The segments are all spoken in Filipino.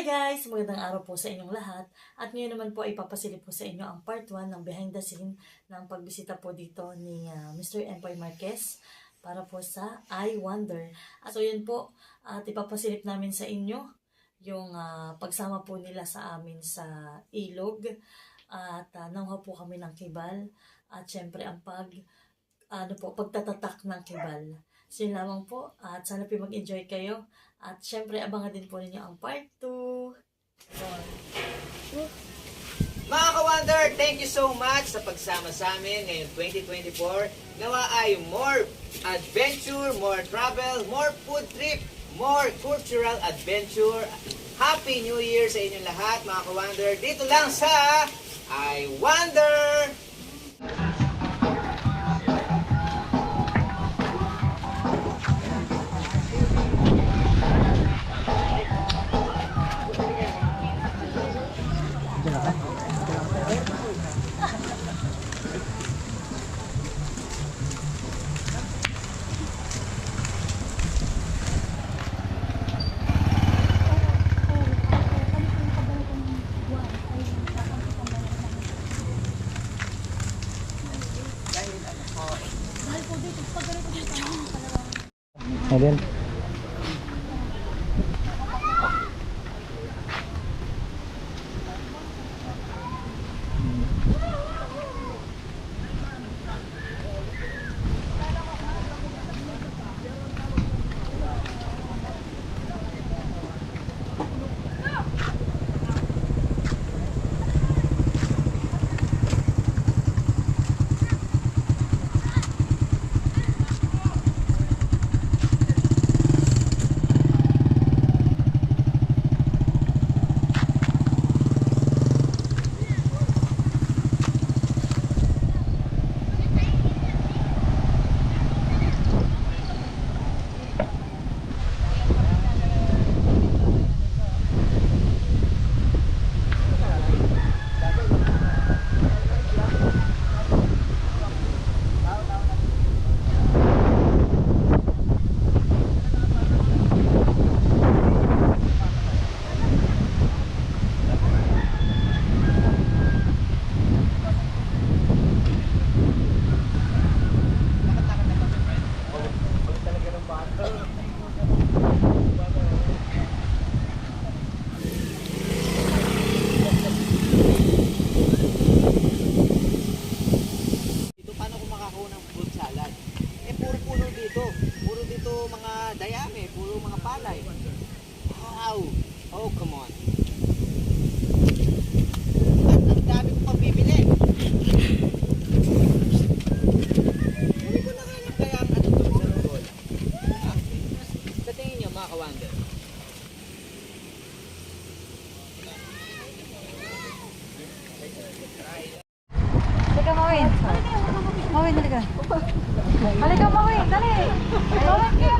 Hi guys! Magandang araw po sa inyong lahat. At ngayon naman po ay ipapasilip ko sa inyo ang part 1 ng behind the scene ng pagbisita po dito ni ah, Mr. Empoy Marquez para po sa I Wonder. At so yun po, at ipapasilip namin sa inyo yung ah, pagsama po nila sa amin sa ilog. At uh, nanguha po kami ng kibal. At syempre ang pag, ano po, pagtatatak ng kibal. So yun lamang po. At sana po mag-enjoy kayo. At syempre, abangan din po ninyo ang part 2. Mga ka-Wonder, thank you so much sa pagsama sa amin ngayong 2024. Nawa ay more adventure, more travel, more food trip, more cultural adventure. Happy New Year sa inyong lahat, mga ka-Wonder. Dito lang sa I Wonder! in. Halika. Halika, Mawin, dali. Kayo, halika.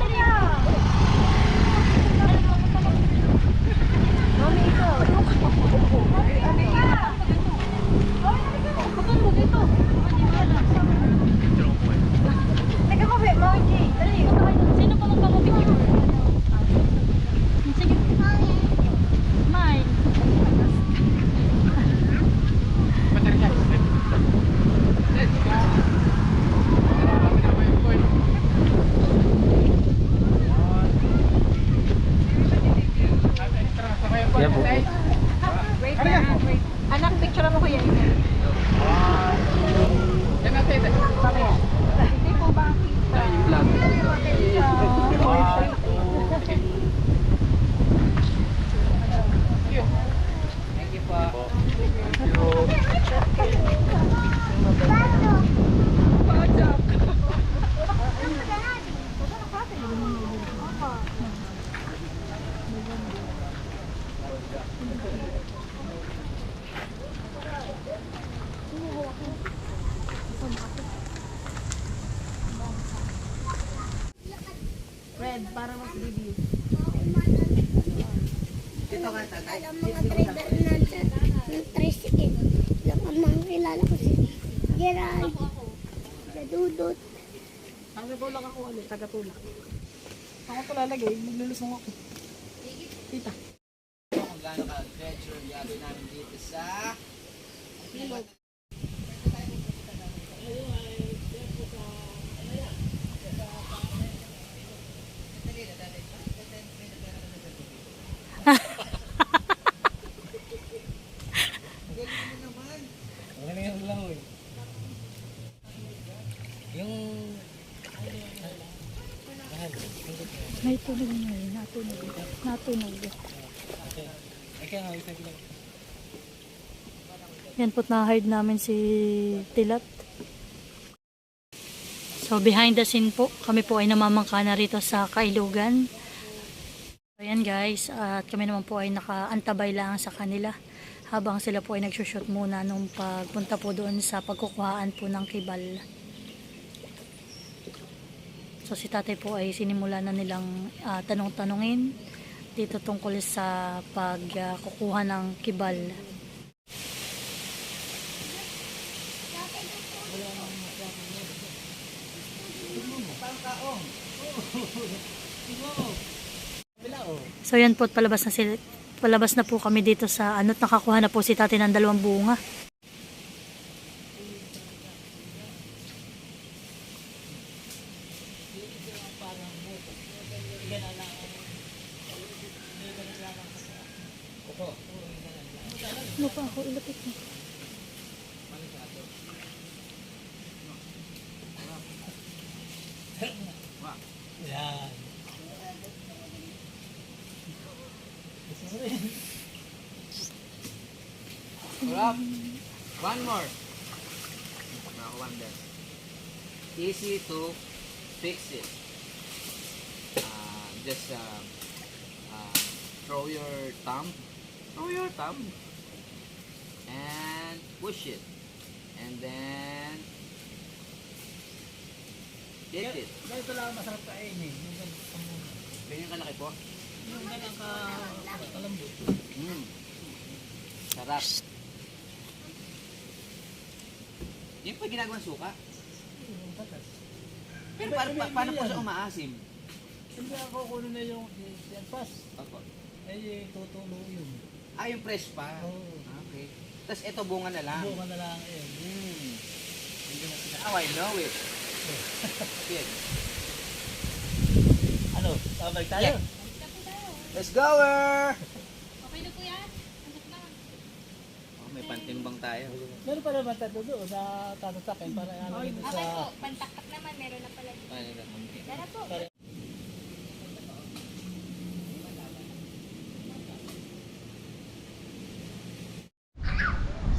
Mami, ikaw. Halika. Mawin, halika. Bakit mo dito? Halika, Mawin. Mawin, Jay. Dali. Sino pa magpapapicture? Sige. Mine. Yan po. Wait lang, wait. Anak, picture mo kuya. Yan natin. Mamaya. Hindi po ba? Thank you po. Red, para mas review. Dito ka, tatay. Alam mga driver na sa ng tricycle. Lang ang mga kilala ko si Dudut. Ang nagulak ako ulit, taga-tulak. Ako ito lalagay, maglulusong ako. Tita. adventure ang gagawin namin dito sa Ngayon lang eh. Yung... May tunog na yun. Natunog. Natunog. Ay kaya nga, isa lang. Yan po't na-hide namin si Tilat. So behind the scene po, kami po ay namamangka na rito sa Kailugan. So guys, at kami naman po ay nakaantabay lang sa kanila habang sila po ay nagsushoot muna nung pagpunta po doon sa pagkukuhaan po ng kibal. So si tatay po ay sinimula na nilang ah, tanong-tanungin dito tungkol sa pagkukuha ng kibal. So yan po, palabas na, sila, palabas na po kami dito sa ano't nakakuha na po si tatay ng dalawang bunga. Ano pa ako ilapit mo? Sarap. One more. Mga wonder. Easy to fix it. Uh, just uh, uh, throw your thumb. Throw your thumb. And push it. And then get it. Ganito lang masarap kainin. Yung ganito ang- Ganyan kalaki po. Yung ganang ka... kalambot. Mm. Sarap. Yung pa ginagawang suka. Yung patas. Pero paano, pa, paano po siya umaasim? Hindi ako kunin na yung yan pas. Opo. Ay, tutulo yun. Ah, yung fresh pa. Oo. Ah, Okay. Tapos ito bunga na lang. Buka na lang yun. Mm. Now I know it. Good. Ano? Sabay tayo? Yeah. Let's go! er! Okay na po yan. Andap na. Oh, may pantimbang tayo. Meron pa naman tatlo doon na tatatakin para ano Okay sa... po. Pantaktak naman. Meron na pala. Ano na? Tara po.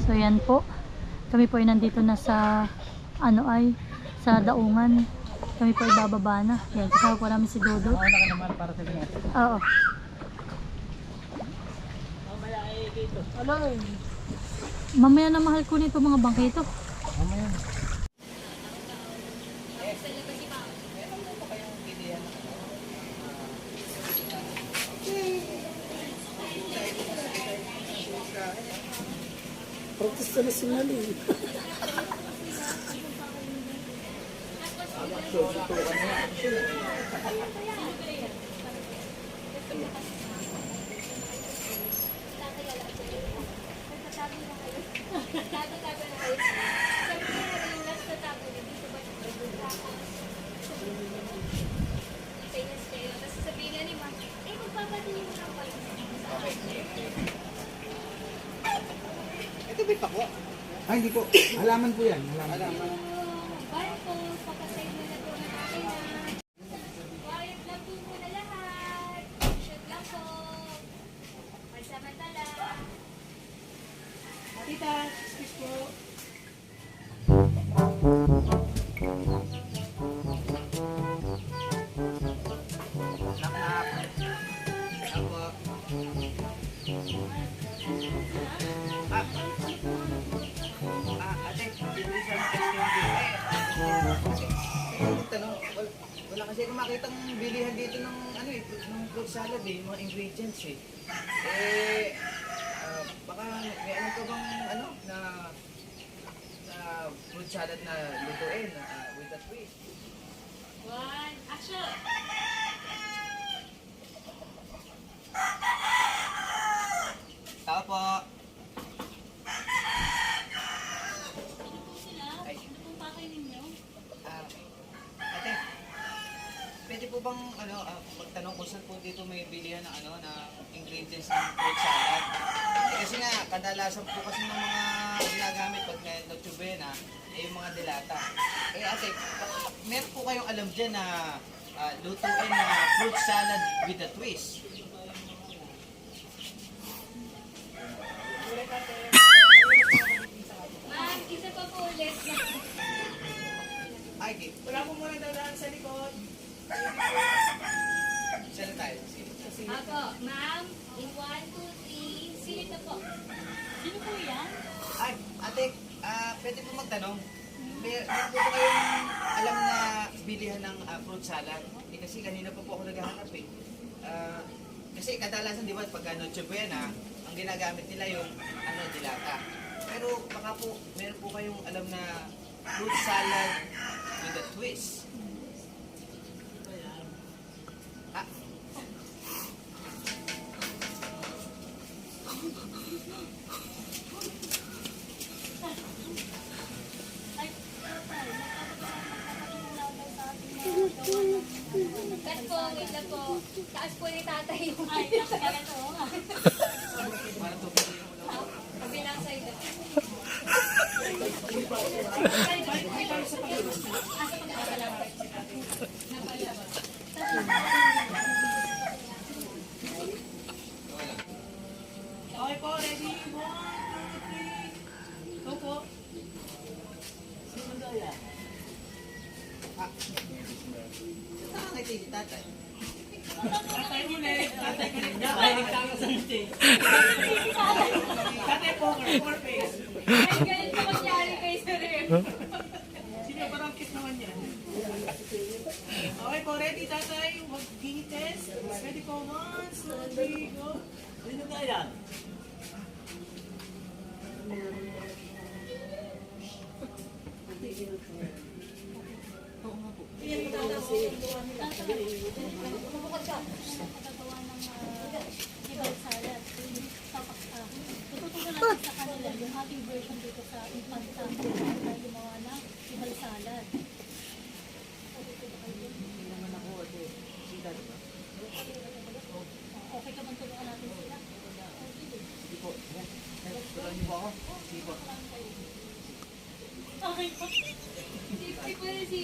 So yan po. Kami po ay nandito na sa ano ay sa daungan. Kami po ay bababa na. Yan, kasama po namin si Dodo. Ano ka naman para sa inyo? Oo. Mamaya ay dito. Ano? Mamaya na mahal ko nito mga bangkito. Mamaya. Protesta na si Mali. Tago-tago na kayo. Siyempre, yung last na tago, hindi sa ba't Famous kayo. Tapos sasabihin nga ni Ma, eh, magpapatingin mo Ito may pakwa. Ay, hindi po. Halaman po yan. Halaman. Alaman. Barko, papasay mo na po ng akin na. Quiet lang po muna lahat. Shoot lang po. Pansamantala. Tita, excuse po. Knock knock. Ako. Ah. Ah, ate, bibili siya ng ice cream dito. Eh, tanong, wala, kasi akong makitang bilihan dito ng ano eh, ng fruit salad eh, mga ingredients eh. Eh, Baka may ano ka bang ano na na fruit salad na lutuin uh, with a twist? One, action! Tao po. Ay. Ano ah, ate, Pwede po bang ano, ah, magtanong kung saan po dito may bilihan ng ano na ingredients ng fruit salad? Kasi nga kadalasan po kasi ng mga ginagamit pag na Noche Buena eh, yung mga dilata. Eh ate, meron po kayong alam dyan na ah, lutuin na fruit salad with a twist. Po magtanong. May, meron po kayong alam na bilihan ng ah, fruit salad? Eh, kasi kanina pa po ako naghahanap eh. Ah, kasi kadalasan di ba pagka Noche Buena, ang ginagamit nila yung ano, dilata. Pero baka po, meron po kayong alam na fruit salad with a twist. Ah, Cut po, wait lang po. Taas po ni tatay yung Ay, nakakala to. para to kabilang side. Okay po, ready? One, two, three. Go po. Nakangiti si tatay. Tatay ulit. Tatay ulit. Tatay nagtama sa ngiti. Tatay poker, poker face. Ay, ganun po mangyari kay Sir Em. Sino parang cute naman yan. Okay po, ready tatay? Mag-gingi test. Ready po, one, two, three, go. Sino ba yan? Uh. Tututunan natin sa kanila yung ating version dito sa Infanta na gumawa ng ibang salad. Okay ka bang tulungan natin sila? Sige po. Yan. Yan. Turuan niyo po ako. Sige po. Okay po. Si, si po si,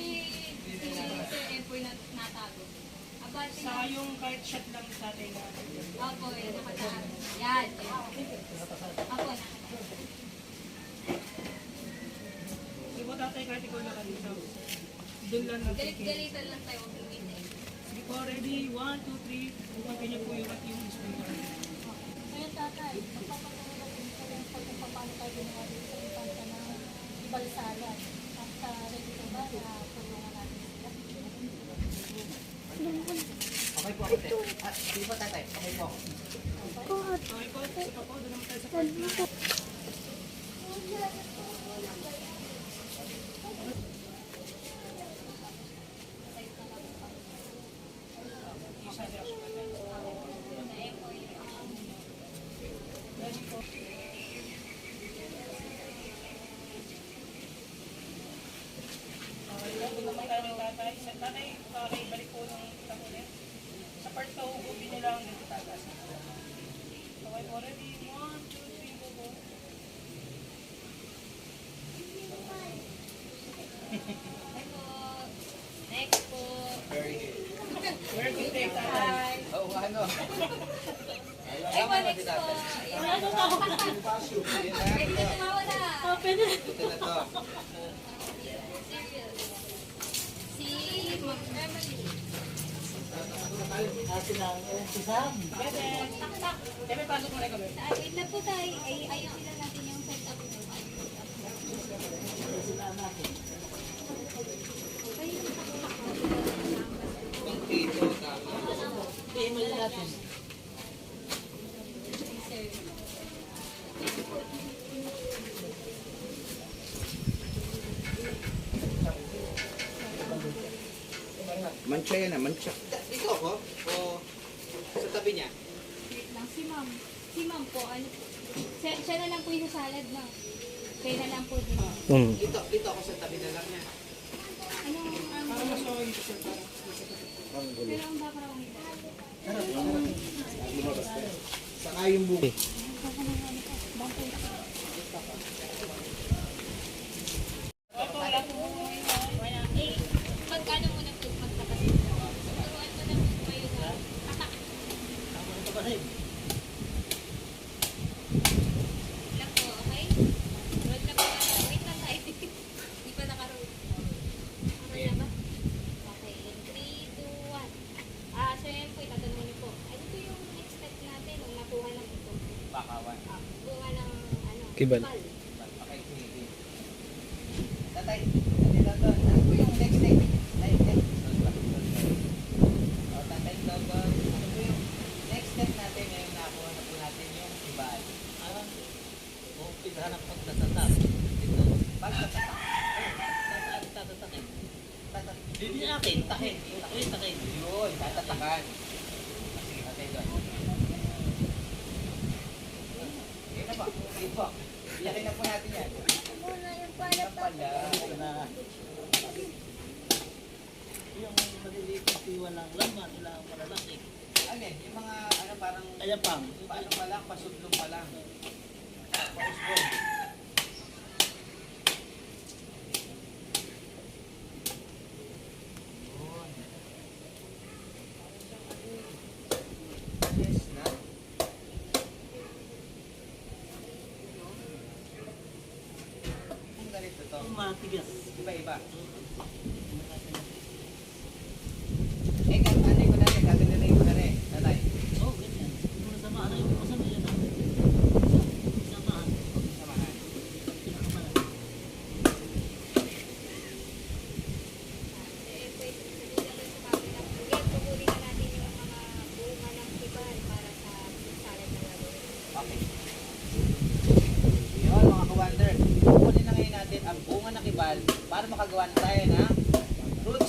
si Sir Em po yung nat- natago. Abante Sa na. yung lang tatay na. Opo, eh, nakataas. Yan. yan. Opo, ba tatay kahit ikaw na? Doon lang natin. Galit-galitan lang tayo. po, ready? One, two, three. Huwag niyo po yung at yung display. Ngayon tatay, magpapatuloy natin sa yung paano tayo gumawa dito sa Infanta ng ibang salad. At uh, ready ka ba na tulungan natin sila? Okay po ako, te. Ah, sige po, tatay. Okay po ako. Okay po. Doon naman tayo sa part na. Okay, doon naman tayo ng tatay. Sa tatay, okay, balik po ng tangulit. Sa part na hugugin nyo lang dito tagas. Okay po, ready? One, two, three, go po. Ay po. Next po. Very good. Very good day, tatay. Oo, ano? Ay po, next po. Yun na. Pwede na tumawa na. Ito na to. Serious. Si Ma'am Emily. Pwede. Eh, may pasok muna kami. Wait lang po tayo. Ay, lang natin yung setup mo. Pang dito, tama. Sir. Mancha yan ah, mancha. ma'am. Si ma'am po, ano, siya, siya na lang po yung salad, ma'am. Kaya na lang po din. Mm. Dito, dito ako sa tabi na lang niya. Anong, ano, Para mas okay dito, sir. Para mas okay. Pero ang background nila. Pero, Saka yung buko. Saka yung buko. Kibal. that.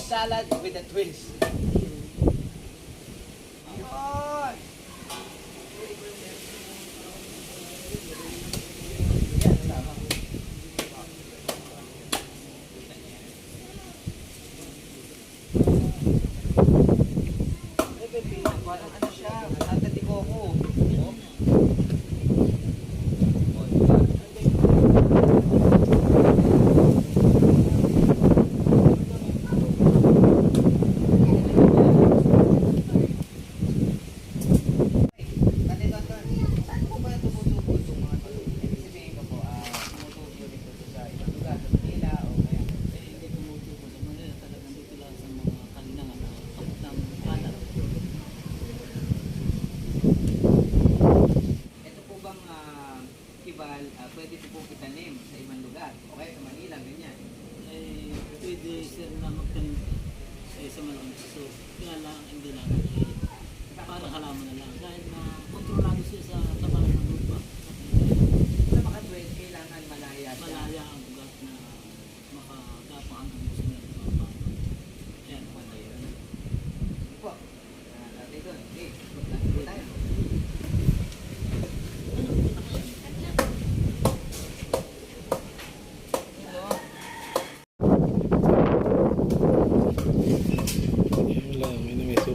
salad with the twins. Oh!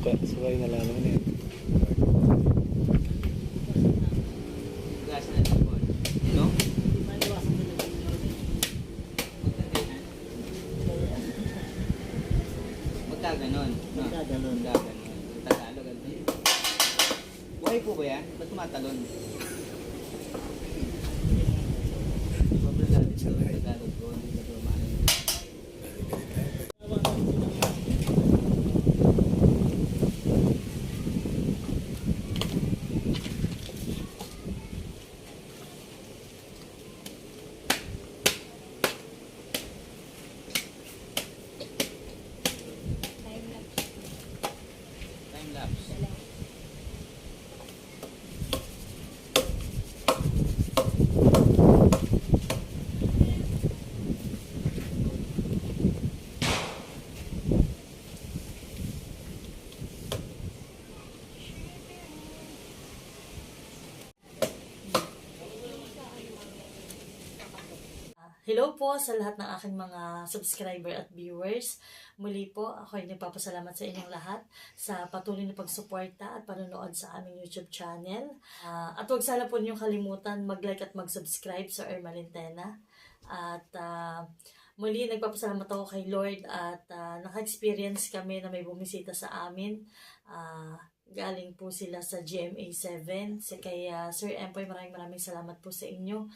Suka, suka yung nalaman yun. Po sa lahat ng aking mga subscriber at viewers. Muli po, ako ay nagpapasalamat sa inyong lahat sa patuloy na pagsuporta at panonood sa aming YouTube channel. Ah, at huwag sana po niyong kalimutan mag-like at mag-subscribe sa Ermalintena. At ah, muli, nagpapasalamat ako kay Lord at ah, naka-experience kami na may bumisita sa amin. Ah, galing po sila sa GMA 7. So, kaya Sir Empoy, maraming maraming salamat po sa inyo.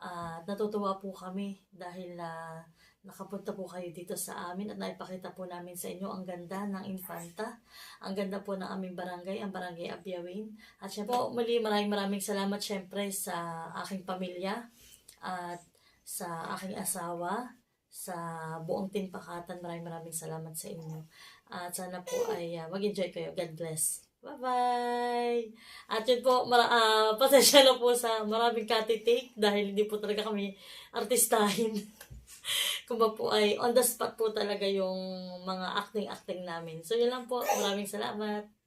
At natutuwa po kami dahil na nakapunta po kayo dito sa amin at naipakita po namin sa inyo ang ganda ng Infanta. Ang ganda po ng aming barangay, ang barangay Abiawin. At syempre po, muli maraming maraming salamat syempre sa aking pamilya at sa aking asawa, sa buong Team Pakatan. Maraming maraming salamat sa inyo. At sana po ay uh, mag-enjoy kayo. God bless. Bye-bye! At yun po, mara, ah, pasensya na po sa maraming katitik dahil hindi po talaga kami artistahin. Kumba po ay on the spot po talaga yung mga acting-acting namin. So yun lang po. Maraming salamat.